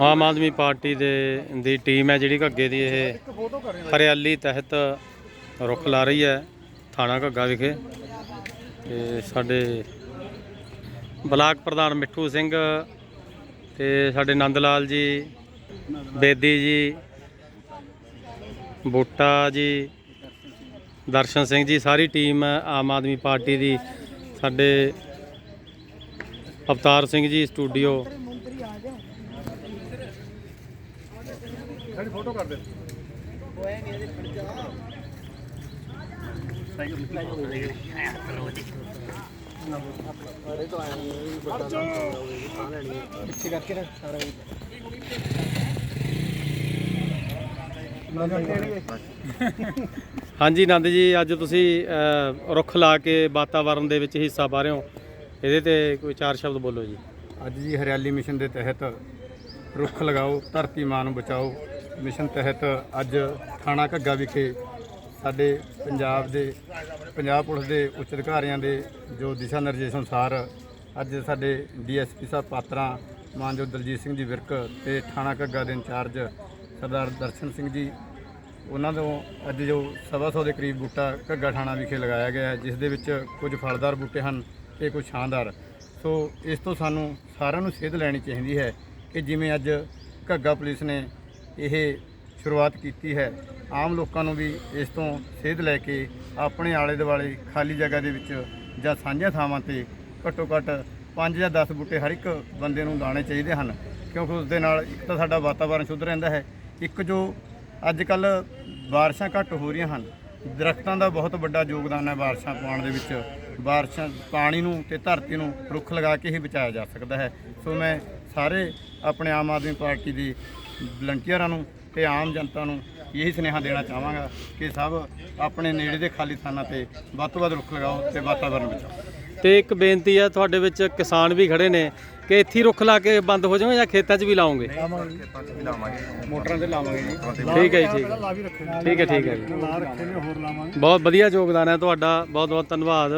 Aam Aadmi party ਦੇ ਦੀ team ਹੈ ਜਿਹੜੀ ਘੱਗੇ ਦੀ ਇਹ ਹਰਿਆਲੀ ਤਹਿਤ ਰੁੱਖ ਲਾ ਰਹੀ ਹੈ ਥਾਣਾ ਘੱਗਾ ਵਿਖੇ। ਤੇ ਸਾਡੇ ਬਲਾਕ ਪ੍ਰਧਾਨ ਮਿੱਠੂ ਸਿੰਘ ਤੇ ਸਾਡੇ ਨੰਦ ਲਾਲ ਜੀ, ਬੇਦੀ ਜੀ, ਬੂਟਾ ਜੀ, ਦਰਸ਼ਨ ਸਿੰਘ ਜੀ, ਸਾਰੀ ਟੀਮ ਆਮ ਆਦਮੀ ਪਾਰਟੀ ਦੀ ਸਾਡੇ ਅਵਤਾਰ ਸਿੰਘ ਜੀ, ਸਟੂਡੀਓ ਸਾਡੀ ਫੋਟੋ ਕਰ ਦੇ। ਪਿੱਛੇ ਕਰਕੇ ਰੱਖ ਸਾਰਾ ਹਾਂਜੀ ਨੰਦ ਜੀ ਅੱਜ ਤੁਸੀਂ ਰੁੱਖ ਲਾ ਕੇ ਵਾਤਾਵਰਣ ਦੇ ਵਿੱਚ ਹਿੱਸਾ ਪਾ ਰਹੇ ਹੋ। ਇਹਦੇ ਤੇ ਕੋਈ ਚਾਰ ਸ਼ਬਦ ਬੋਲੋ ਜੀ। ਅੱਜ ਜੀ ਹਰਿਆਲੀ ਮਿਸ਼ਨ ਦੇ ਤਹਿਤ ਰੁੱਖ ਲਗਾਓ, ਧਰਤੀ ਮਾਂ ਨੂੰ ਬਚਾਓ। ਮਿਸ਼ਨ ਤਹਿਤ ਅੱਜ ਥਾਣਾ ਘੱਗਾ ਵਿਖੇ ਸਾਡੇ ਪੰਜਾਬ ਦੇ, ਪੰਜਾਬ ਪੁਲਿਸ ਦੇ ਉੱਚ ਅਧਿਕਾਰੀਆਂ ਦੇ ਜੋ ਦਿਸ਼ਾ ਨਿਰਦੇਸ਼ ਅਨੁਸਾਰ ਅੱਜ ਸਾਡੇ ਡੀਐਸਪੀ ਸਾਹਿਬ ਪਾਤਰਾ ਮਾਨਜੋ ਦਲਜੀਤ ਸਿੰਘ ਜੀ ਵਿਰਕ ਤੇ ਥਾਣਾ ਘੱਗਾ ਦੇ ਇੰਚਾਰਜ ਸਰਦਾਰ ਦਰਸ਼ਨ ਸਿੰਘ ਜੀ, ਉਹਨਾਂ ਤੋਂ ਅੱਜ ਜੋ ਸਵਾ ਸੌ ਦੇ ਕਰੀਬ ਬੂਟਾ ਘੱਗਾ ਥਾਣਾ ਵਿਖੇ ਲਗਾਇਆ ਗਿਆ ਹੈ, ਜਿਸ ਦੇ ਵਿੱਚ ਕੁਝ ਫਲਦਾਰ ਬੂਟੇ ਹਨ ਤੇ ਕੁਝ ਛਾਂਦਾਰ। ਸੋ ਇਸ ਤੋਂ ਸਾਨੂੰ ਸਾਰਿਆਂ ਨੂੰ ਸੇਧ ਲੈਣੀ ਚਾਹੀਦੀ ਹੈ ਕਿ ਜਿਵੇਂ ਅੱਜ ਘੱਗਾ ਪੁਲਿਸ ਨੇ ਇਹ ਸ਼ੁਰੂਆਤ ਕੀਤੀ ਹੈ, ਆਮ ਲੋਕਾਂ ਨੂੰ ਵੀ ਇਸ ਤੋਂ ਸੇਧ ਲੈ ਕੇ ਆਪਣੇ ਆਲੇ ਦੁਆਲੇ ਖਾਲੀ ਜਗ੍ਹਾ ਦੇ ਵਿੱਚ ਜਾਂ ਸਾਂਝੀਆਂ ਥਾਵਾਂ ਤੇ ਘੱਟੋ ਘੱਟ 5 ਜਾਂ 10 ਬੂਟੇ ਹਰ ਇੱਕ ਬੰਦੇ ਨੂੰ ਲਾਣੇ ਚਾਹੀਦੇ ਹਨ, ਕਿਉਂਕਿ ਉਸ ਦੇ ਨਾਲ ਇੱਕ ਤਾਂ ਸਾਡਾ ਵਾਤਾਵਰਣ ਸ਼ੁੱਧ ਰਹਿੰਦਾ ਹੈ, ਇੱਕ ਜੋ ਅੱਜ ਕੱਲ ਬਾਰਿਸ਼ਾਂ ਘੱਟ ਹੋ ਰਹੀਆਂ ਹਨ, ਦਰਖਤਾਂ ਦਾ ਬਹੁਤ ਵੱਡਾ ਯੋਗਦਾਨ ਹੈ ਬਾਰਿਸ਼ਾਂ ਪਾਉਣ ਦੇ ਵਿੱਚ। ਬਾਰਿਸ਼ਾਂ ਪਾਣੀ ਨੂੰ ਤੇ ਧਰਤੀ ਨੂੰ ਰੁੱਖ ਲਗਾ ਕੇ ਹੀ ਬਚਾਇਆ ਜਾ ਸਕਦਾ ਹੈ। ਸੋ ਮੈਂ ਸਾਰੇ ਆਪਣੇ ਆਮ ਆਦਮੀ ਪਾਰਟੀ ਦੀ ਵਲੰਟੀਅਰਾਂ ਨੂੰ ਤੇ ਆਮ ਜਨਤਾ ਨੂੰ ਇਹੀ ਸੁਨੇਹਾ ਦੇਣਾ ਚਾਹਾਂਗਾ ਕਿ ਸਭ ਆਪਣੇ ਨੇੜੇ ਦੇ ਖਾਲੀ ਥਾਨਾਂ ਤੇ ਵੱਧ ਤੋਂ ਵੱਧ ਰੁੱਖ ਲਗਾਓ ਤੇ ਵਾਤਾਵਰਣ ਬਚਾਓ। ਤੇ ਇੱਕ ਬੇਨਤੀ ਹੈ ਤੁਹਾਡੇ ਵਿੱਚ ਕਿਸਾਨ ਵੀ ਖੜੇ ਨੇ ਕਿ ਇੱਥੇ ਹੀ ਰੁੱਖ ਲਾ ਕੇ ਬੰਦ ਹੋ ਜਾਓਗੇ ਜਾਂ ਖੇਤਾਂ 'ਚ ਵੀ ਲਾਓਗੇ? ਮੋਟਰਾਂ ਤੇ ਲਾਵਾਂਗੇ ਜੀ। ਠੀਕ ਹੈ ਜੀ ਠੀਕ ਠੀਕ ਹੈ ਠੀਕ ਹੈ ਜੀ। ਲਾ ਰੱਖੇ ਨੇ ਹੋਰ ਲਾਵਾਂਗੇ। ਬਹੁਤ ਵਧੀਆ ਯੋਗਦਾਨ ਹੈ ਤੁਹਾਡਾ। ਬਹੁਤ ਬਹੁਤ ਧੰਨਵਾਦ।